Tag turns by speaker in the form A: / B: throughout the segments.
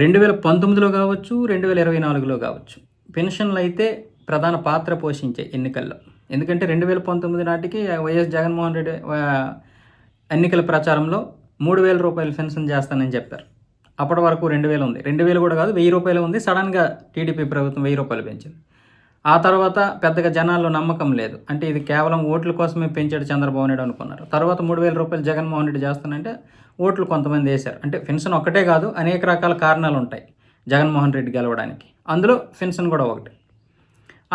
A: రెండు వేల పంతొమ్మిదిలో కావచ్చు రెండు వేల ఇరవై నాలుగులో కావచ్చు. పెన్షన్లు అయితే ప్రధాన పాత్ర పోషించే ఎన్నికల్లో. ఎందుకంటే రెండు వేల పంతొమ్మిది నాటికి వైఎస్ జగన్మోహన్ రెడ్డి ఎన్నికల ప్రచారంలో మూడు వేల రూపాయలు పెన్షన్ చేస్తానని చెప్పారు. అప్పటి వరకు రెండు వేలు ఉంది. రెండు వేలు కూడా కాదు వెయ్యి రూపాయలు ఉంది. సడన్గా టీడీపీ ప్రభుత్వం వెయ్యి రూపాయలు పెంచింది. ఆ తర్వాత పెద్దగా జనాల్లో నమ్మకం లేదు. అంటే ఇది కేవలం ఓట్ల కోసమే పెంచాడు చంద్రబాబు నాయుడు అనుకున్నారు. తర్వాత మూడు వేల రూపాయలు జగన్మోహన్ రెడ్డి చేస్తానంటే ఓట్లు కొంతమంది వేశారు. అంటే పెన్షన్ ఒక్కటే కాదు అనేక రకాల కారణాలు ఉంటాయి జగన్మోహన్ రెడ్డి గెలవడానికి. అందులో పెన్షన్ కూడా ఒకటి.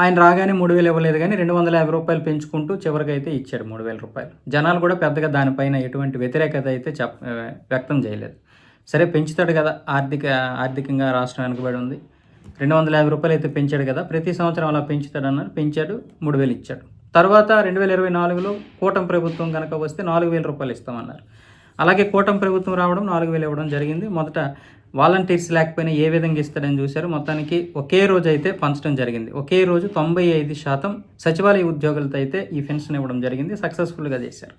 A: ఆయన రాగానే మూడు వేలు ఇవ్వలేదు కానీ రెండు వందల యాభై రూపాయలు పెంచుకుంటూ చివరికి అయితే ఇచ్చాడు మూడు వేల రూపాయలు. జనాలు కూడా పెద్దగా దానిపైన ఎటువంటి వ్యతిరేకత అయితే చెప్ వ్యక్తం చేయలేదు. సరే పెంచుతాడు కదా ఆర్థిక ఆర్థికంగా రాష్ట్రం వెనుకబడి ఉంది. రెండు వందల యాభై రూపాయలు అయితే పెంచాడు కదా. ప్రతి సంవత్సరం అలా పెంచుతాడు అన్నారు పెంచాడు మూడు వేలు ఇచ్చాడు. తర్వాత రెండు వేల ఇరవై నాలుగులో కూటమి ప్రభుత్వం కనుక వస్తే నాలుగు వేల రూపాయలు ఇస్తామన్నారు. అలాగే కూటమి ప్రభుత్వం రావడం నాలుగు వేలు ఇవ్వడం జరిగింది. మొదట వాలంటీర్స్ లేకపోయినా ఏ విధంగా ఇస్తాడని చూశారు. మొత్తానికి ఒకే రోజు అయితే పంచడం జరిగింది. ఒకే రోజు తొంభై ఐదు శాతం సచివాలయ ఉద్యోగులతో అయితే ఈ పెన్షన్ ఇవ్వడం జరిగింది. సక్సెస్ఫుల్గా చేశారు.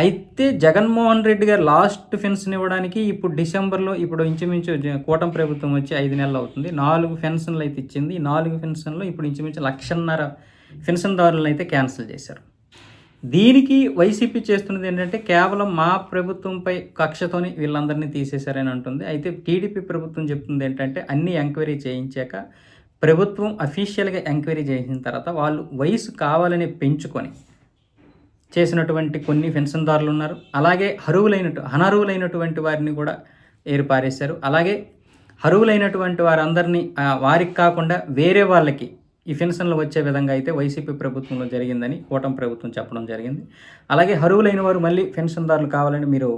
A: అయితే జగన్మోహన్ రెడ్డి గారు లాస్ట్ పెన్షన్ ఇవ్వడానికి ఇప్పుడు డిసెంబర్లో ఇప్పుడు ఇంచుమించు కూటమి ప్రభుత్వం వచ్చి ఐదు నెలలు అవుతుంది. నాలుగు పెన్షన్లు అయితే ఇచ్చింది. ఈ నాలుగు పెన్షన్లు ఇప్పుడు ఇంచుమించు లక్షన్నర పెన్షన్దారులను అయితే క్యాన్సిల్ చేశారు. దీనికి వైసీపీ చేస్తున్నది ఏంటంటే కేవలం మా ప్రభుత్వంపై కక్షతోని వీళ్ళందరినీ తీసేశారని అంటుంది. అయితే టీడీపీ ప్రభుత్వం చెప్తుంది ఏంటంటే అన్ని ఎంక్వైరీ చేయించాక ప్రభుత్వం అఫీషియల్గా ఎంక్వైరీ చేసిన తర్వాత వాళ్ళు వయసు కావాలని పెంచుకొని చేసినటువంటి కొన్ని పెన్షన్దారులు ఉన్నారు. అలాగే అర్హులైనటు అనర్హులైనటువంటి వారిని కూడా ఏర్పారేశారు. అలాగే అరువులైనటువంటి వారందరినీ వారికి కాకుండా వేరే వాళ్ళకి ఈ పెన్షన్లు వచ్చే విధంగా అయితే వైసీపీ ప్రభుత్వంలో జరిగిందని కూటమి ప్రభుత్వం చెప్పడం జరిగింది. అలాగే అరువులైన వారు మళ్ళీ పెన్షన్దారులు కావాలని మీరు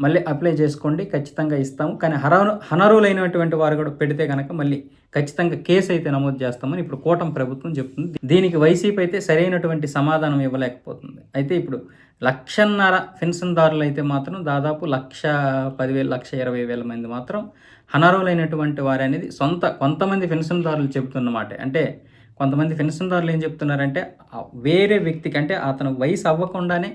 A: మళ్ళీ అప్లై చేసుకోండి ఖచ్చితంగా ఇస్తాము. కానీ హరాను అనర్హులైనటువంటి వారు కూడా పెడితే కనుక మళ్ళీ ఖచ్చితంగా కేసు అయితే నమోదు చేస్తామని ఇప్పుడు కూటమి ప్రభుత్వం చెప్తుంది. దీనికి వైసీపీ అయితే సరైనటువంటి సమాధానం ఇవ్వలేకపోతుంది. అయితే ఇప్పుడు లక్షన్నర పెన్షన్దారులు అయితే మాత్రం దాదాపు లక్ష పదివేలు లక్ష ఇరవై వేల మంది మాత్రం అనర్హులైనటువంటి వారు అనేది సొంత కొంతమంది పెన్షన్దారులు చెబుతున్నమాట అంటే కొంతమంది పెన్షన్దారులు ఏం చెప్తున్నారంటే వేరే వ్యక్తికి అంటే అతను వయసు అవ్వకుండానే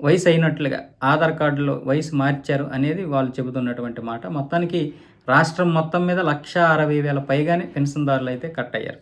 A: వయసు అయినట్లుగా ఆధార్ కార్డులో వయసు మార్చారు అనేది వాళ్ళు చెబుతున్నటువంటి మాట. మొత్తానికి రాష్ట్రం మొత్తం మీద లక్ష అరవై వేల పైగానే పెన్షన్దారులు అయితే కట్ అయ్యారు